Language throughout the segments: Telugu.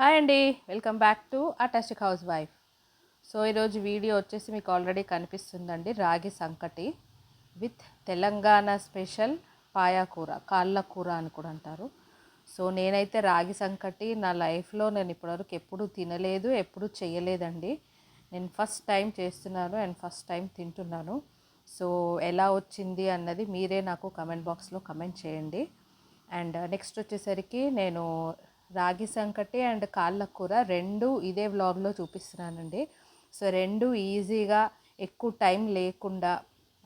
హాయ్ అండి. వెల్కమ్ బ్యాక్ టు అటాస్టిక్ హౌస్ వైఫ్. సో ఈరోజు వీడియో వచ్చేసి మీకు ఆల్రెడీ కనిపిస్తుందండి. రాగి సంకటి విత్ తెలంగాణ స్పెషల్ పాయాకూర కాళ్ళ కూర అని కూడా అంటారు. సో నేనైతే రాగి సంకటి నా లైఫ్లో నేను ఇప్పటివరకు ఎప్పుడు తినలేదు ఎప్పుడు చేయలేదండి. నేను ఫస్ట్ టైం చేస్తున్నాను అండ్ ఫస్ట్ టైం తింటున్నాను. సో ఎలా వచ్చింది అన్నది మీరే నాకు కమెంట్ బాక్స్లో కమెంట్ చేయండి. అండ్ నెక్స్ట్ వచ్చేసరికి నేను రాగి సంకటి అండ్ కాళ్ళ కూర రెండు ఇదే వ్లాగ్లో చూపిస్తున్నానండి. సో రెండు ఈజీగా ఎక్కువ టైం లేకుండా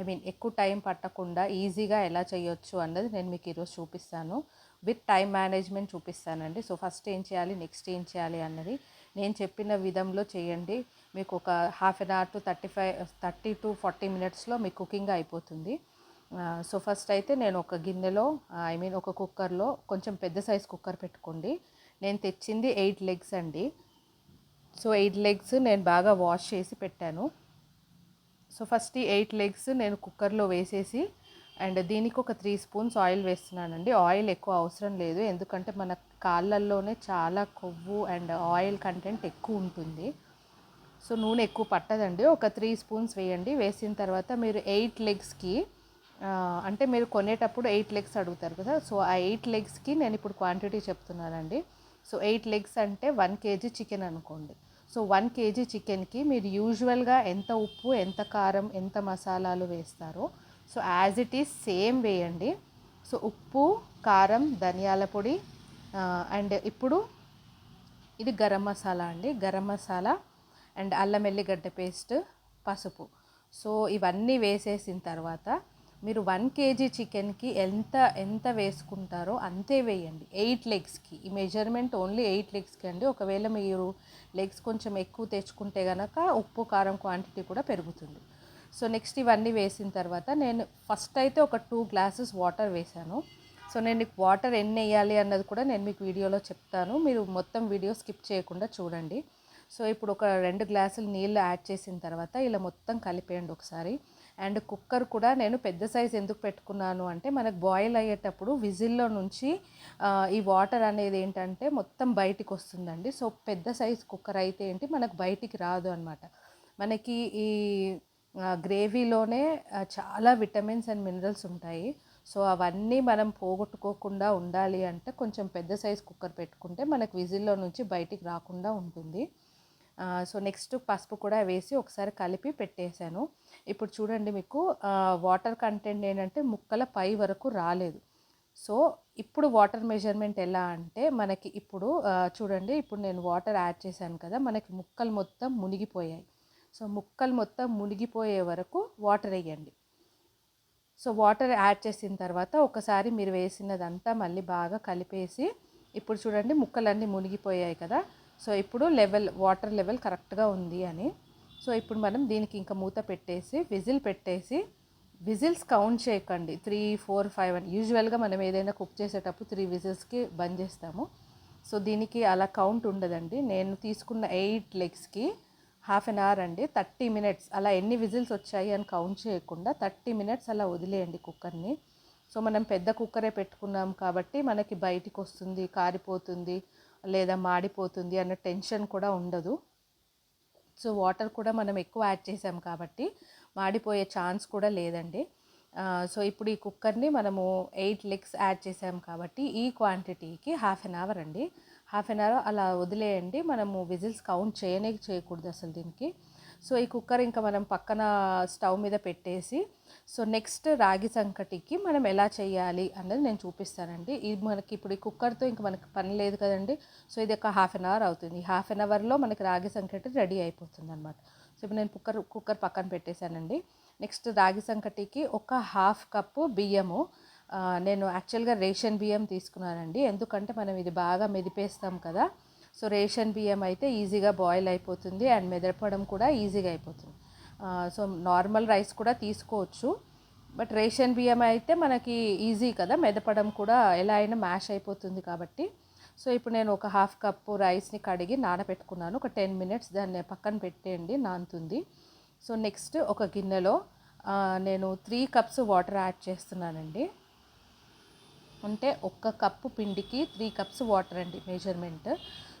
ఐ మీన్ ఎక్కువ టైం పట్టకుండా ఈజీగా ఎలా చేయొచ్చు అన్నది నేను మీకు ఈరోజు చూపిస్తాను. విత్ టైం మేనేజ్మెంట్ చూపిస్తానండి. సో ఫస్ట్ ఏం చేయాలి నెక్స్ట్ ఏం చేయాలి అన్నది నేను చెప్పిన విధంలో చేయండి. మీకు ఒక half an hour to thirty five thirty to forty మినిట్స్లో మీ కుకింగ్ అయిపోతుంది. సో ఫస్ట్ అయితే నేను ఒక గిన్నెలో ఐ మీన్ ఒక కుక్కర్లో కొంచెం పెద్ద సైజ్ కుక్కర్ పెట్టుకోండి. నేను తెచ్చింది ఎయిట్ లెగ్స్ అండి. సో ఎయిట్ లెగ్స్ నేను బాగా వాష్ చేసి పెట్టాను. సో ఫస్ట్ ఈ ఎయిట్ లెగ్స్ నేను కుక్కర్లో వేసేసి అండ్ దీనికి ఒక త్రీ స్పూన్స్ ఆయిల్ వేస్తున్నానండి. ఆయిల్ ఎక్కువ అవసరం లేదు. ఎందుకంటే మన కాళ్ళల్లోనే చాలా కొవ్వు అండ్ ఆయిల్ కంటెంట్ ఎక్కువ ఉంటుంది. సో నూనె ఎక్కువ పట్టదండి. ఒక త్రీ స్పూన్స్ వేయండి. వేసిన తర్వాత మీరు ఎయిట్ లెగ్స్కి అంటే మీరు కొనేటప్పుడు ఎయిట్ లెగ్స్ అడుగుతారు కదా. సో ఆ ఎయిట్ లెగ్స్కి నేను ఇప్పుడు క్వాంటిటీ చెప్తున్నానండి. సో ఎయిట్ లెగ్స్ అంటే వన్ కేజీ చికెన్ అనుకోండి. సో వన్ కేజీ చికెన్కి మీరు యూజువల్గా ఎంత ఉప్పు ఎంత కారం ఎంత మసాలాలు వేస్తారో so as it is same వేయండి. సో ఉప్పు కారం ధనియాల పొడి అండ్ ఇప్పుడు ఇది గరం మసాలా అండి. గరం మసాలా అండ్ అల్లం ఎల్లిగడ్డ పేస్ట్ పసుపు. సో ఇవన్నీ వేసేసిన తర్వాత మీరు వన్ కేజీ చికెన్కి ఎంత ఎంత వేసుకుంటారో అంతే వేయండి. ఎయిట్ లెగ్స్కి. ఈ మెజర్మెంట్ ఓన్లీ ఎయిట్ లెగ్స్కి అండి. ఒకవేళ మీరు లెగ్స్ కొంచెం ఎక్కువ తెచ్చుకుంటే కనుక ఉప్పు కారం క్వాంటిటీ కూడా పెరుగుతుంది. సో నెక్స్ట్ ఇవన్నీ వేసిన తర్వాత నేను ఫస్ట్ అయితే ఒక టూ గ్లాసెస్ వాటర్ వేసాను సో నేను మీకు వాటర్ ఎన్ని వేయాలి అన్నది కూడా నేను మీకు వీడియోలో చెప్తాను. మీరు మొత్తం వీడియో స్కిప్ చేయకుండా చూడండి. సో ఇప్పుడు ఒక రెండు గ్లాసులు నీళ్ళు యాడ్ చేసిన తర్వాత ఇలా మొత్తం కలిపేయండి ఒకసారి. అండ్ కుక్కర్ కూడా నేను పెద్ద సైజ్ ఎందుకు పెట్టుకున్నాను అంటే మనకు బాయిల్ అయ్యేటప్పుడు విజిల్లో నుంచి ఈ వాటర్ అనేది ఏంటంటే మొత్తం బయటికి వస్తుందండి. సో పెద్ద సైజ్ కుక్కర్ అయితే ఏంటి మనకు బయటికి రాదు అనమాట మనకి ఈ గ్రేవీలోనే చాలా విటమిన్స్ అండ్ మినరల్స్ ఉంటాయి. సో అవన్నీ మనం పోగొట్టుకోకుండా ఉండాలి అంటే కొంచెం పెద్ద సైజ్ కుక్కర్ పెట్టుకుంటే మనకు విజిల్లో నుంచి బయటికి రాకుండా ఉంటుంది. సో నెక్స్ట్ పసుపు కూడా వేసి ఒకసారి కలిపి పెట్టేశాను. ఇప్పుడు చూడండి మీకు వాటర్ కంటెంట్ ఏంటంటే ముక్కల పై వరకు రాలేదు. సో ఇప్పుడు వాటర్ మెజర్మెంట్ ఎలా అంటే మనకి ఇప్పుడు చూడండి ఇప్పుడు నేను వాటర్ యాడ్ చేశాను కదా మనకి ముక్కలు మొత్తం మునిగిపోయాయి. సో ముక్కలు మొత్తం మునిగిపోయే వరకు వాటర్ వేయండి. సో వాటర్ యాడ్ చేసిన తర్వాత ఒకసారి మీరు వేసినదంతా మళ్ళీ బాగా కలిపేసి ఇప్పుడు చూడండి ముక్కలన్నీ మునిగిపోయాయి కదా సో ఇప్పుడు లెవెల్ వాటర్ లెవెల్ కరెక్ట్గా ఉంది అని. సో ఇప్పుడు మనం దీనికి ఇంకా మూత పెట్టేసి విజిల్ పెట్టేసి విజిల్స్ కౌంట్ చేయకండి. త్రీ ఫోర్ ఫైవ్ అని. యూజువల్గా మనం ఏదైనా కుక్ చేసేటప్పుడు త్రీ విజిల్స్కి బంద్ చేస్తాము. సో దీనికి అలా కౌంట్ ఉండదండి. నేను తీసుకున్న ఎయిట్ లెగ్స్కి హాఫ్ అన్ అవర్ అండి. థర్టీ మినిట్స్ అలా ఎన్ని విజిల్స్ వచ్చాయి అని కౌంట్ చేయకుండా థర్టీ మినిట్స్ అలా వదిలేయండి కుక్కర్ని. సో మనం పెద్ద కుక్కరే పెట్టుకున్నాం కాబట్టి మనకి బయటికి వస్తుంది కారిపోతుంది. లేదా మాడిపోతుంది అన్న టెన్షన్ కూడా ఉండదు. సో వాటర్ కూడా మనం ఎక్కువ యాడ్ చేసాం కాబట్టి మాడిపోయే ఛాన్స్ కూడా లేదండి. సో ఇప్పుడు ఈ కుక్కర్ని మనము ఎయిట్ లెగ్స్ యాడ్ చేసాం కాబట్టి ఈ క్వాంటిటీకి హాఫ్ అన్ అవర్ అండి. హాఫ్ అన్ అవర్ అలా వదిలేయండి. మనము విజిల్స్ కౌంట్ చేయనే చేయకూడదు అసలు దీనికి. సో ఈ కుక్కర్ ఇంకా మనం పక్కన స్టవ్ మీద పెట్టేసి సో నెక్స్ట్ రాగి సంకటికి మనం ఎలా చేయాలి అన్నది నేను చూపిస్తానండి. ఇది మనకి ఇప్పుడు ఈ కుక్కర్తో ఇంకా మనకి పని లేదు కదండి. సో ఇది ఒక హాఫ్ అన్ అవర్ అవుతుంది. హాఫ్ అన్ అవర్లో మనకి రాగి సంకటి రెడీ అయిపోతుంది అనమాట సో ఇప్పుడు నేను కుక్కర్ కుక్కర్ పక్కన పెట్టేశానండి. నెక్స్ట్ రాగి సంకటికి ఒక హాఫ్ కప్పు బియ్యము నేను యాక్చువల్గా రేషన్ బియ్యం తీసుకున్నానండి. ఎందుకంటే మనం ఇది బాగా మెదిపేస్తాం కదా. సో రేషన్ బియ్యం అయితే ఈజీగా బాయిల్ అయిపోతుంది అండ్ మెదపడం కూడా ఈజీగా అయిపోతుంది. సో నార్మల్ రైస్ కూడా తీసుకోవచ్చు. బట్ రేషన్ బియ్యం అయితే మనకి ఈజీ కదా. మెదపడం కూడా ఎలా అయినా మ్యాష్ అయిపోతుంది కాబట్టి. సో ఇప్పుడు నేను ఒక హాఫ్ కప్పు రైస్ని కడిగి నానబెట్టుకున్నాను. ఒక టెన్ మినిట్స్ దాన్ని పక్కన పెట్టేయండి. నానుతుంది. సో నెక్స్ట్ ఒక గిన్నెలో నేను త్రీ కప్స్ వాటర్ యాడ్ చేస్తున్నానండి. అంటే ఒక్క కప్పు పిండికి త్రీ కప్స్ వాటర్ అండి measurement.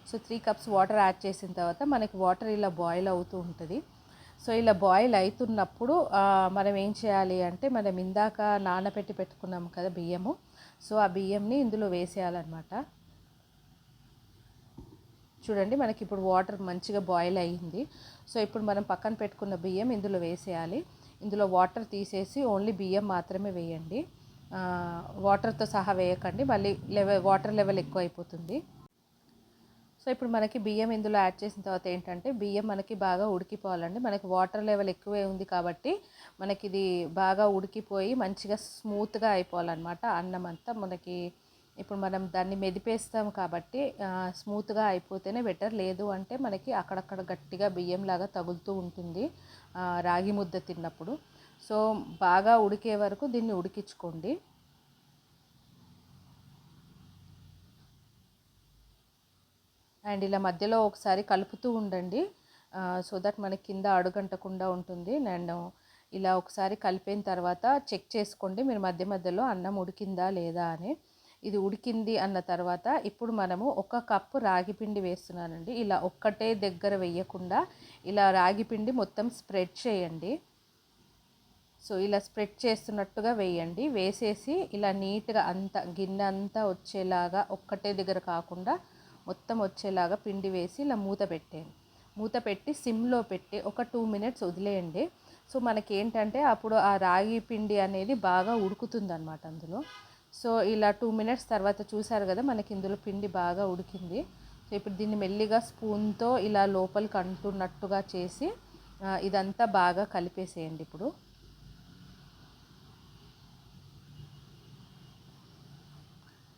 So three cups water add చేసిన తర్వాత మనకి వాటర్ ఇలా బాయిల్ అవుతూ ఉంటుంది. సో ఇలా బాయిల్ అవుతున్నప్పుడు మనం ఏం చేయాలి అంటే మనం ఇందాక నానబెట్టి పెట్టుకున్నాం కదా బియ్యము. సో ఆ బియ్యంని ఇందులో వేసేయాలన్నమాట. చూడండి మనకి ఇప్పుడు వాటర్ మంచిగా బాయిల్ అయ్యింది. సో ఇప్పుడు మనం పక్కన పెట్టుకున్న బియ్యం ఇందులో వేసేయాలి. ఇందులో వాటర్ తీసేసి ఓన్లీ బియ్యం మాత్రమే వేయండి. వాటర్తో సహా వేయకండి. మళ్ళీ లెవెల్ వాటర్ లెవెల్ ఎక్కువ అయిపోతుంది సో ఇప్పుడు మనకి బియ్యం ఇందులో యాడ్ చేసిన తర్వాత ఏంటంటే బియ్యం మనకి బాగా ఉడికిపోవాలండి. మనకి వాటర్ లెవెల్ ఎక్కువే ఉంది కాబట్టి మనకి ఇది బాగా ఉడికిపోయి మంచిగా స్మూత్గా అయిపోవాలన్నమాట. అన్నం అంతా మనకి ఇప్పుడు మనం దాన్ని మెదిపేస్తాం కాబట్టి స్మూత్గా అయిపోతేనే బెటర్ లేదు అంటే మనకి అక్కడక్కడ గట్టిగా బియ్యం లాగా తగులుతూ ఉంటుంది రాగి ముద్ద తిన్నప్పుడు. సో బాగా ఉడికే వరకు దీన్ని ఉడికించుకోండి. అండ్ ఇలా మధ్యలో ఒకసారి కలుపుతూ ఉండండి. సో దట్ మనకి కింద అడుగంటకుండా ఉంటుంది. అండ్ ఇలా ఒకసారి కలిపిన తర్వాత చెక్ చేసుకోండి మీరు మధ్య మధ్యలో అన్నం ఉడికిందా లేదా అని. ఇది ఉడికింది అన్న తర్వాత ఇప్పుడు మనము ఒక కప్పు రాగి పిండి వేస్తున్నానండి. ఇలా ఒక్కటే దగ్గర వేయకుండా ఇలా రాగి పిండి మొత్తం స్ప్రెడ్ చేయండి. సో ఇలా స్ప్రెడ్ చేస్తున్నట్టుగా వేయండి. వేసేసి ఇలా నీట్గా అంత గిన్నె అంతా వచ్చేలాగా ఒక్కటే దగ్గర కాకుండా మొత్తం వచ్చేలాగా పిండి వేసి ఇలా మూత పెట్టేయండి. మూత పెట్టి సిమ్లో పెట్టి ఒక టూ మినిట్స్ వదిలేయండి. సో మనకి ఏంటంటే అప్పుడు ఆ రాగి పిండి అనేది బాగా ఉడుకుతుంది అనమాట అందులో. సో ఇలా టూ మినిట్స్ తర్వాత చూసారు కదా మనకి ఇందులో పిండి బాగా ఉడికింది. సో ఇప్పుడు దీన్ని మెల్లిగా స్పూన్తో ఇలా లోపలికి అంటున్నట్టుగా చేసి ఇదంతా బాగా కలిపేసేయండి ఇప్పుడు.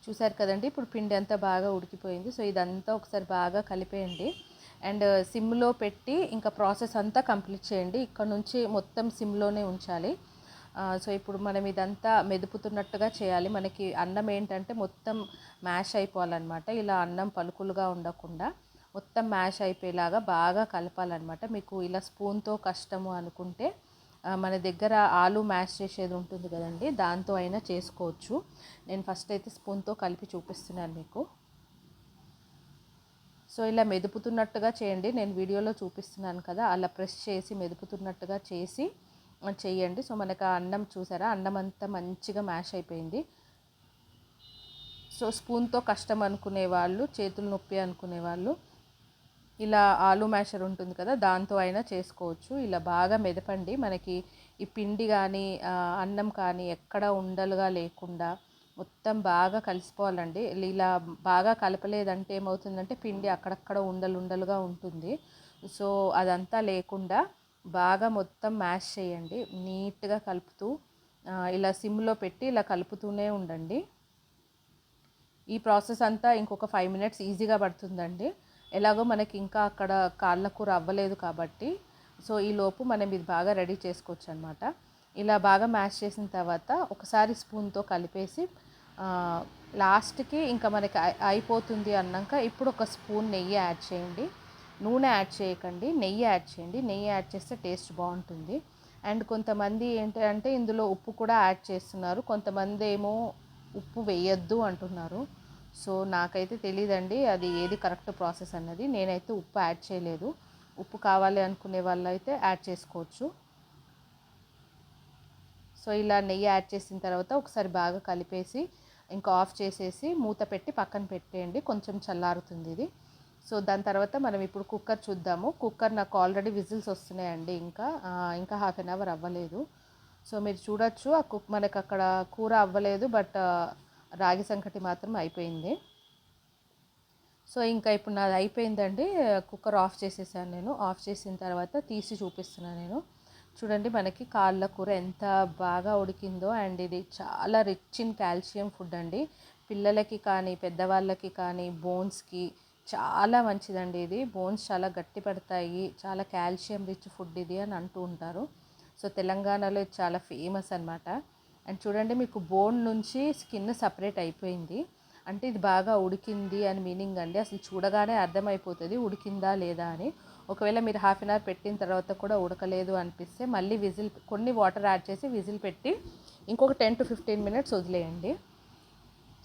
చూసారు కదండి ఇప్పుడు పిండి అంతా బాగా ఉడికిపోయింది. సో ఇదంతా ఒకసారి బాగా కలిపేయండి. అండ్ సిమ్లో పెట్టి ఇంకా ప్రాసెస్ అంతా కంప్లీట్ చేయండి. ఇక్కడ నుంచి మొత్తం సిమ్లోనే ఉంచాలి. సో ఇప్పుడు మనం ఇదంతా మెదుపుతున్నట్టుగా చేయాలి. మనకి అన్నం ఏంటంటే మొత్తం మ్యాష్ అయిపోవాలన్నమాట. ఇలా అన్నం పలుకులుగా ఉండకుండా మొత్తం మ్యాష్ అయిపోయేలాగా బాగా కలపాలన్నమాట. మీకు ఇలా స్పూన్తో కష్టము అనుకుంటే మన దగ్గర ఆలు మ్యాష్ చేసేది ఉంటుంది కదండి దాంతో అయినా చేసుకోవచ్చు. నేను ఫస్ట్ అయితే స్పూన్తో కలిపి చూపిస్తున్నాను మీకు. సో ఇలా మెదుపుతున్నట్టుగా చేయండి. నేను వీడియోలో చూపిస్తున్నాను కదా అలా ప్రెస్ చేసి మెదుపుతున్నట్టుగా చేసి చేయండి. సో మనకు ఆ అన్నం చూసారా అన్నం అంతా మంచిగా మ్యాష్ అయిపోయింది. సో స్పూన్తో కష్టం అనుకునే వాళ్ళు చేతులు నొప్పి అనుకునే వాళ్ళు ఇలా ఆలు మ్యాషర్ ఉంటుంది కదా దాంతో అయినా చేసుకోవచ్చు. ఇలా బాగా మెదపండి. మనకి ఈ పిండి కానీ అన్నం కానీ ఎక్కడ ఉండలుగా లేకుండా మొత్తం బాగా కలిసిపోవాలండి. ఇలా బాగా కలపలేదంటే ఏమవుతుందంటే పిండి అక్కడక్కడ ఉండలు ఉండలుగా ఉంటుంది. సో అదంతా లేకుండా బాగా మొత్తం మ్యాష్ చేయండి. నీట్గా కలుపుతూ ఇలా సిమ్లో పెట్టి ఇలా కలుపుతూనే ఉండండి. ఈ ప్రాసెస్ అంతా ఇంకొక ఫైవ్ మినిట్స్ ఈజీగా పడుతుందండి. ఎలాగో మనకి ఇంకా అక్కడ కాళ్ళ కూర అవ్వలేదు కాబట్టి సో ఈ లోపు మనం ఇది బాగా రెడీ చేసుకోవచ్చు అనమాట ఇలా బాగా మ్యాష్ చేసిన తర్వాత ఒకసారి స్పూన్తో కలిపేసి లాస్ట్కి ఇంకా మనకి అయిపోతుంది అన్నాక ఇప్పుడు ఒక స్పూన్ నెయ్యి యాడ్ చేయండి. నూనె యాడ్ చేయకండి నెయ్యి యాడ్ చేయండి. నెయ్యి యాడ్ చేస్తే టేస్ట్ బాగుంటుంది. అండ్ కొంతమంది ఏంటి అంటే ఇందులో ఉప్పు కూడా యాడ్ చేస్తున్నారు. కొంతమంది ఏమో ఉప్పు వేయొద్దు అంటున్నారు. సో నాకైతే తెలియదండి అది ఏది కరెక్ట్ ప్రాసెస్ అన్నది. నేనైతే ఉప్పు యాడ్ చేయలేదు. ఉప్పు కావాలి అనుకునే వాళ్ళు అయితే యాడ్ చేసుకోవచ్చు. సో ఇలా నెయ్యి యాడ్ చేసిన తర్వాత ఒకసారి బాగా కలిపేసి ఇంకా ఆఫ్ చేసేసి మూత పెట్టి పక్కన పెట్టేయండి. కొంచెం చల్లారుతుంది ఇది. సో దాని తర్వాత మనం ఇప్పుడు కుక్కర్ చూద్దాము. కుక్కర్ నాకు ఆల్రెడీ విజిల్స్ వస్తున్నాయండి ఇంకా. ఇంకా హాఫ్ అన్ అవర్ అవ్వలేదు. సో మీరు చూడొచ్చు. ఆ కుక్ మనకు అక్కడ కూర అవ్వలేదు బట్ రాగి సంకటి మాత్రం అయిపోయింది. సో ఇంకా ఇప్పుడు నాది అయిపోయిందండి. కుక్కర్ ఆఫ్ చేసేసాను నేను. ఆఫ్ చేసిన తర్వాత తీసి చూపిస్తున్నాను నేను. చూడండి మనకి కాళ్ళ కూర ఎంత బాగా ఉడికిందో. అండ్ ఇది చాలా రిచ్ ఇన్ కాల్షియం ఫుడ్ అండి. పిల్లలకి కానీ పెద్దవాళ్ళకి కానీ బోన్స్కి చాలా మంచిదండి ఇది. బోన్స్ చాలా గట్టి పడతాయి. చాలా కాల్షియం రిచ్ ఫుడ్ ఇది అని అంటూ ఉంటారు. సో తెలంగాణలో ఇది చాలా ఫేమస్ అనమాట అండ్ చూడండి మీకు బోన్ నుంచి స్కిన్ సపరేట్ అయిపోయింది. అంటే ఇది బాగా ఉడికింది అని మీనింగ్ అండి. అసలు చూడగానే అర్థమైపోతుంది ఉడికిందా లేదా అని. ఒకవేళ మీరు హాఫ్ అన్ అవర్ పెట్టిన తర్వాత కూడా ఉడకలేదు అనిపిస్తే మళ్ళీ విజిల్ కొన్ని వాటర్ యాడ్ చేసి విజిల్ పెట్టి ఇంకొక టెన్ టు ఫిఫ్టీన్ మినిట్స్ వదిలేయండి.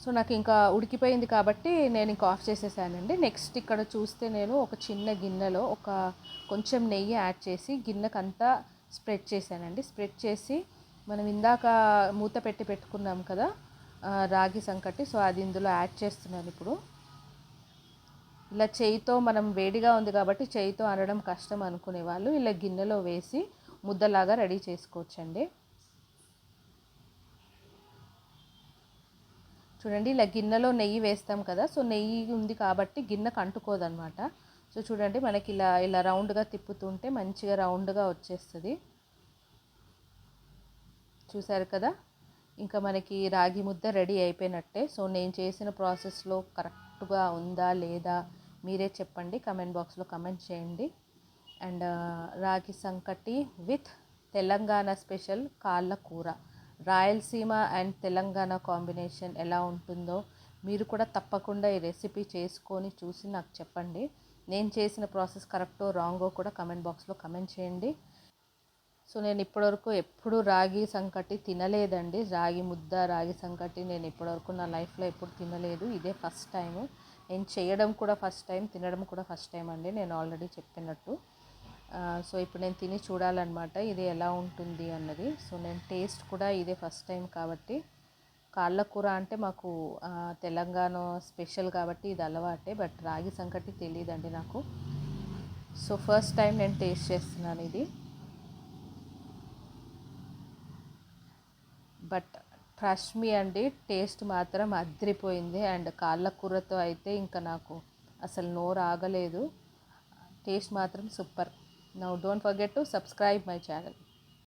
సో నాకు ఇంకా ఉడికిపోయింది కాబట్టి నేను ఇంకా ఆఫ్ చేసేసానండి. నెక్స్ట్ ఇక్కడ చూస్తే నేను ఒక చిన్న గిన్నెలో ఒక కొంచెం నెయ్యి యాడ్ చేసి గిన్నెకంతా స్ప్రెడ్ చేశానండి. స్ప్రెడ్ చేసి మనం ఇందాక మూత పెట్టి పెట్టుకున్నాం కదా రాగి సంకటి సో అది ఇందులో యాడ్ చేస్తున్నాను ఇప్పుడు. ఇలా చేయితో మనం వేడిగా ఉంది కాబట్టి చేయితో అనడం కష్టం అనుకునే వాళ్ళు ఇలా గిన్నెలో వేసి ముద్దలాగా రెడీ చేసుకోవచ్చండి. చూడండి ఇలా గిన్నెలో నెయ్యి వేస్తాం కదా సో నెయ్యి ఉంది కాబట్టి గిన్నెకు అంటుకోదనమాట సో చూడండి మనకి ఇలా ఇలా రౌండ్గా తిప్పుతుంటే మంచిగా రౌండ్గా వచ్చేస్తుంది. చూసారు కదా? ఇంకా మనకి రాగి ముద్ద రెడీ అయిపోయినట్టే. సో నేను చేసిన ప్రాసెస్లో కరెక్ట్గా ఉందా లేదా మీరే చెప్పండి. కమెంట్ బాక్స్లో కమెంట్ చేయండి. అండ్ రాగి సంకటి విత్ తెలంగాణ స్పెషల్ కాళ్ళ కూర. రాయలసీమ అండ్ తెలంగాణ కాంబినేషన్ ఎలా ఉంటుందో మీరు కూడా తప్పకుండా ఈ రెసిపీ చేసుకొని చూసి నాకు చెప్పండి. నేను చేసిన ప్రాసెస్ కరెక్టో రాంగో కూడా కమెంట్ బాక్స్లో కమెంట్ చేయండి. సో నేను ఇప్పటివరకు ఎప్పుడు రాగి సంకటి తినలేదండి. రాగి ముద్ద రాగి సంకటి నేను ఇప్పటివరకు నా లైఫ్లో ఎప్పుడు తినలేదు. ఇదే ఫస్ట్ టైం నేను చేయడం కూడా ఫస్ట్ టైం తినడం కూడా ఫస్ట్ టైం అండి. నేను ఆల్రెడీ చెప్పినట్టు. సో ఇప్పుడు నేను తిని చూడాలన్నమాట. ఇది ఎలా ఉంటుంది అన్నది. సో నేను టేస్ట్ కూడా ఇదే ఫస్ట్ టైం కాబట్టి. కాళ్ళ కూర అంటే మాకు తెలంగాణ స్పెషల్ కాబట్టి ఇది అలవాటే. బట్ రాగి సంకటి తెలియదండి నాకు. సో ఫస్ట్ టైం నేను టేస్ట్ చేస్తున్నాను ఇది. బట్ ట్రస్ట్ మీ అండి. టేస్ట్ మాత్రం అదిరిపోయింది. అండ్ కాళ్ళ కూరతో అయితే ఇంకా నాకు అసలు నోరు ఆగలేదు. టేస్ట్ మాత్రం super. Now don't forget to subscribe my channel.